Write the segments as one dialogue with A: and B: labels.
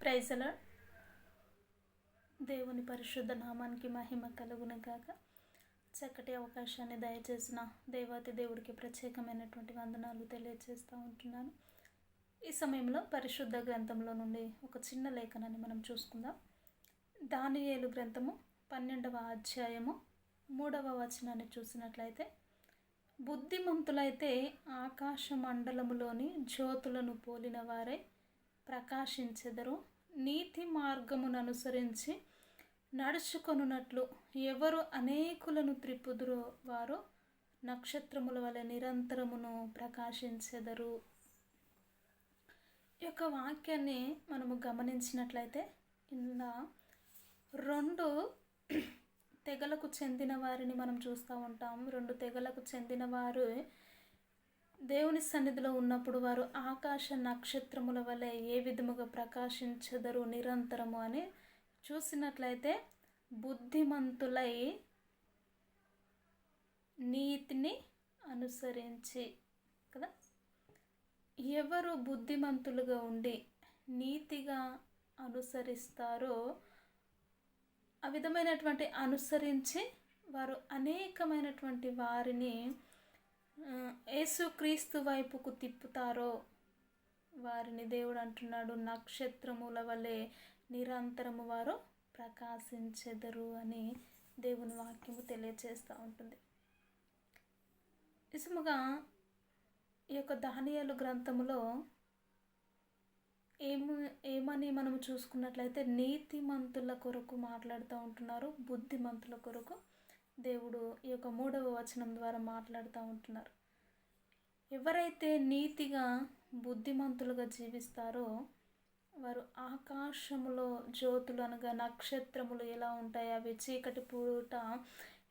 A: ప్రైజల దేవుని పరిశుద్ధ నామానికి మహిమ కలుగును కాక చక్కటి అవకాశాన్ని దయచేసిన దేవాతి దేవుడికి ప్రత్యేకమైనటువంటి వందనాలు తెలియజేస్తూ ఉంటున్నాను. ఈ సమయంలో పరిశుద్ధ గ్రంథంలో నుండి ఒక చిన్న లేఖనాన్ని మనం చూసుకుందాం. దానియేలు గ్రంథము పన్నెండవ అధ్యాయము మూడవ వచనాన్ని చూసినట్లయితే బుద్ధిమంతులైతే ఆకాశ మండలములోని జ్యోతులను పోలిన వారే ప్రకాశించెదరు. నీతి మార్గమును అనుసరించి నడుచుకొనున్నట్లు ఎవరు అనేకులను త్రిప్పుదురో వారు నక్షత్రముల వలె నిరంతరమును ప్రకాశించెదరు. ఈ యొక్క వాక్యాన్ని మనము గమనించినట్లయితే ఇలా రెండు తెగలకు చెందిన వారిని మనం చూస్తూ ఉంటాం. రెండు తెగలకు చెందిన వారు దేవుని సన్నిధిలో ఉన్నప్పుడు వారు ఆకాశ నక్షత్రముల వలె ఏ విధముగా ప్రకాశించదరు నిరంతరము అని చూసినట్లయితే బుద్ధిమంతులై నీతిని అనుసరించి కదా? ఎవరు బుద్ధిమంతులుగా ఉండి నీతిగా అనుసరిస్తారో ఆ విధమైనటువంటి అనుసరించి వారు అనేకమైనటువంటి వారిని యేసుక్రీస్తు వైపుకు తిప్పుతారో? వారిని దేవుడు అంటున్నాడు నక్షత్రముల వలె నిరంతరము వారు ప్రకాశించెదరు అని దేవుని వాక్యము తెలియజేస్తూ ఉంటుంది. నిజముగా ఈ యొక్క దానియాలు గ్రంథములో ఏము ఏమని మనం చూసుకున్నట్లయితే నీతిమంతుల కొరకు మాట్లాడుతూ ఉంటున్నారు బుద్ధిమంతుల కొరకు దేవుడు ఈ యొక్క మూడవ వచనం ద్వారా మాట్లాడుతూ ఉంటున్నారు. ఎవరైతే నీతిగా బుద్ధిమంతులుగా జీవిస్తారో వారు ఆకాశములో జ్యోతులు అనగా నక్షత్రములు ఎలా ఉంటాయి? అవి చీకటి పూట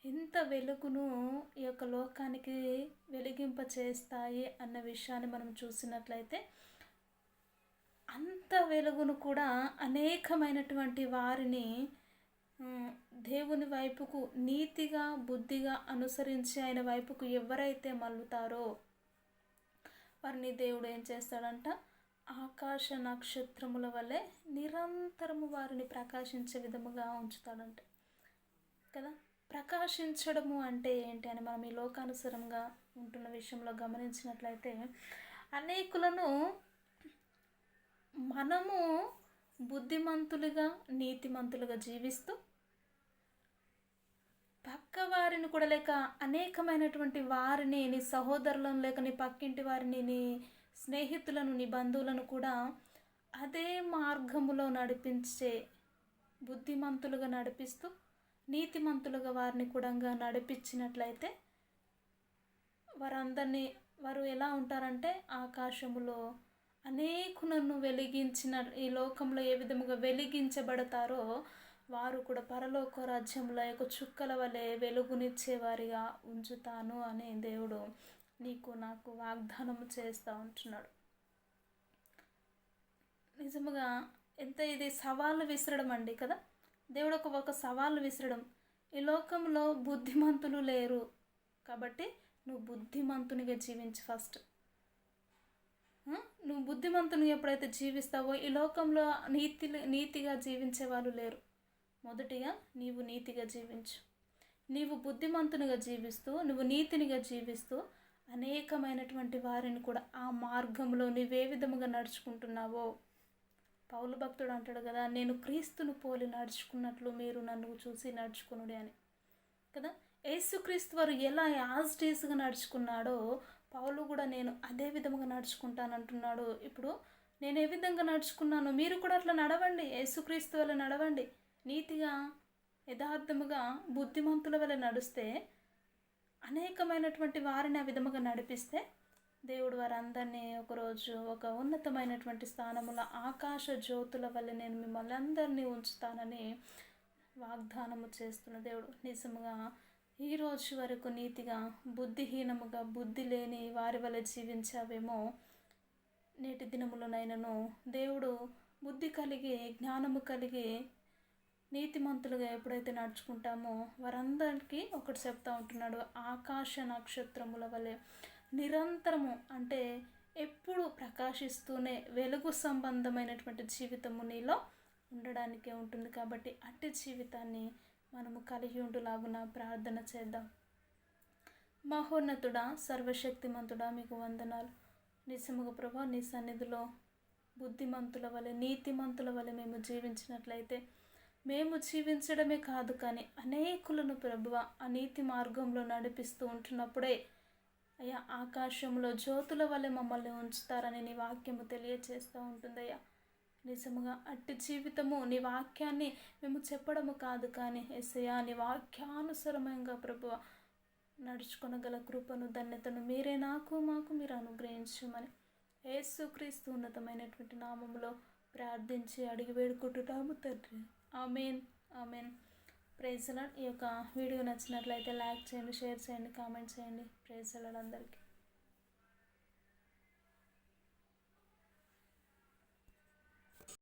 A: ఎంత వెలుగును ఈ యొక్క లోకానికి వెలిగింప చేస్తాయి అన్న విషయాన్ని మనం చూసినట్లయితే అంత వెలుగును కూడా అనేకమైనటువంటి వారిని దేవుని వైపుకు నీతిగా బుద్ధిగా అనుసరించి ఆయన వైపుకు ఎవరైతే మల్లుతారో వారిని దేవుడు ఏం చేస్తాడంట? ఆకాశ నక్షత్రముల వలె నిరంతరము వారిని ప్రకాశించే విధముగా ఉంచుతాడంట. కదా? ప్రకాశించడము అంటే ఏంటి అని మనం ఈ లోకానుసరంగా ఉంటున్న విషయంలో గమనించినట్లయితే అనేకులను మనము బుద్ధిమంతులుగా నీతిమంతులుగా జీవిస్తూ పక్క వారిని కూడా లేక అనేకమైనటువంటి వారిని నీ సహోదరులను లేక నీ పక్కింటి వారిని నీ స్నేహితులను నీ బంధువులను కూడా అదే మార్గములో నడిపించే బుద్ధిమంతులుగా నడిపిస్తూ నీతిమంతులుగా వారిని కూడా నడిపించినట్లయితే వారందరినీ వారు ఎలా ఉంటారంటే ఆకాశములో అనేకులను వెలిగించిన ఈ లోకంలో ఏ విధముగా వెలిగించబడతారో వారు కూడా పరలోక రాజ్యంలో యొక్క చుక్కల వలె వెలుగునిచ్చేవారిగా ఉంచుతాను అని దేవుడు నీకు నాకు వాగ్దానం చేస్తూ ఉంటున్నాడు. నిజముగా ఎంత ఇది సవాళ్ళు విసరడం అండి కదా? దేవుడు ఒక ఒక సవాళ్ళు విసరడం. ఈ లోకంలో బుద్ధిమంతులు లేరు కాబట్టి నువ్వు బుద్ధిమంతునిగా జీవించు ఫస్ట్. నువ్వు బుద్ధిమంతుని ఎప్పుడైతే జీవిస్తావో ఈ లోకంలో నీతి నీతిగా జీవించే వాళ్ళు లేరు. మొదటిగా నీవు నీతిగా జీవించు. నీవు బుద్ధిమంతునిగా జీవిస్తూ నువ్వు నీతినిగా జీవిస్తూ అనేకమైనటువంటి వారిని కూడా ఆ మార్గంలో నువ్వే విధముగా నడుచుకుంటున్నావో. పౌలు భక్తుడు అంటాడు కదా నేను క్రీస్తును పోలి నడుచుకున్నట్లు మీరు నన్ను చూసి నడుచుకునుడి అని. కదా? యేసుక్రీస్తు వారు ఎలా యాజ్ డేస్గా నడుచుకున్నాడో పౌలు కూడా నేను అదే విధముగా నడుచుకుంటానంటున్నాడు. ఇప్పుడు నేను ఏ విధంగా నడుచుకున్నానో మీరు కూడా అట్లా నడవండి. యేసుక్రీస్తు వల్ల నడవండి. నీతిగా యథార్థముగా బుద్ధిమంతుల వల్ల నడుస్తే అనేకమైనటువంటి వారిని ఆ విధముగా నడిపిస్తే దేవుడు వారందరినీ ఒకరోజు ఒక ఉన్నతమైనటువంటి స్థానముల ఆకాశ జ్యోతుల వల్ల నేను మిమ్మల్ని అందరినీ ఉంచుతానని వాగ్దానము చేస్తున్న దేవుడు. నిజముగా ఈ రోజు వరకు నీతిగా బుద్ధిహీనముగా బుద్ధి లేని వారి వల్ల జీవించావేమో నేటి దినములనైనను దేవుడు బుద్ధి కలిగి జ్ఞానము కలిగి నీతిమంతులుగా ఎప్పుడైతే నడుచుకుంటామో వారందరికీ ఒకటి చెప్తా ఉంటున్నాడు ఆకాశ నక్షత్రముల వలె. నిరంతరము అంటే ఎప్పుడు ప్రకాశిస్తూనే వెలుగు సంబంధమైనటువంటి జీవితము నీలో ఉండడానికే ఉంటుంది కాబట్టి అట్టి జీవితాన్ని మనము కలిగి ఉండులాగున ప్రార్థన చేద్దాం. మహోన్నతుడా సర్వశక్తిమంతుడా మీకు వందనాలు. నిజముగా ప్రభా నీ సన్నిధిలో బుద్ధిమంతుల వలె నీతిమంతుల వలె మేము జీవించినట్లయితే మేము జీవించడమే కాదు కానీ అనేకులను ప్రభువ అనీతి మార్గంలో నడిపిస్తూ ఉంటున్నప్పుడే అయ్యా ఆకాశంలో జ్యోతుల వలె మమ్మల్ని ఉంచుతారని నీ వాక్యము తెలియచేస్తూ ఉంటుందయ్యా. నిజముగా అట్టి జీవితము నీ వాక్యాన్ని మేము చెప్పడము కాదు కానీ ఎస్ఐయా నీ వాక్యానుసరమంగా ప్రభువ నడుచుకొనగల కృపను ధన్యతను మీరే నాకు మాకు మీరు అనుగ్రహించమని యేసుక్రీస్తు ఉన్నతమైనటువంటి నామములో ప్రార్థించి అడిగి వేడుకుంటున్నాము తండ్రి. Amen amen. ప్రైజ్ ఈ యొక్క వీడియో నచ్చినట్లయితే లైక్ చేయండి షేర్ చేయండి కామెంట్ చేయండి. ప్రైజ్ అందరికీ.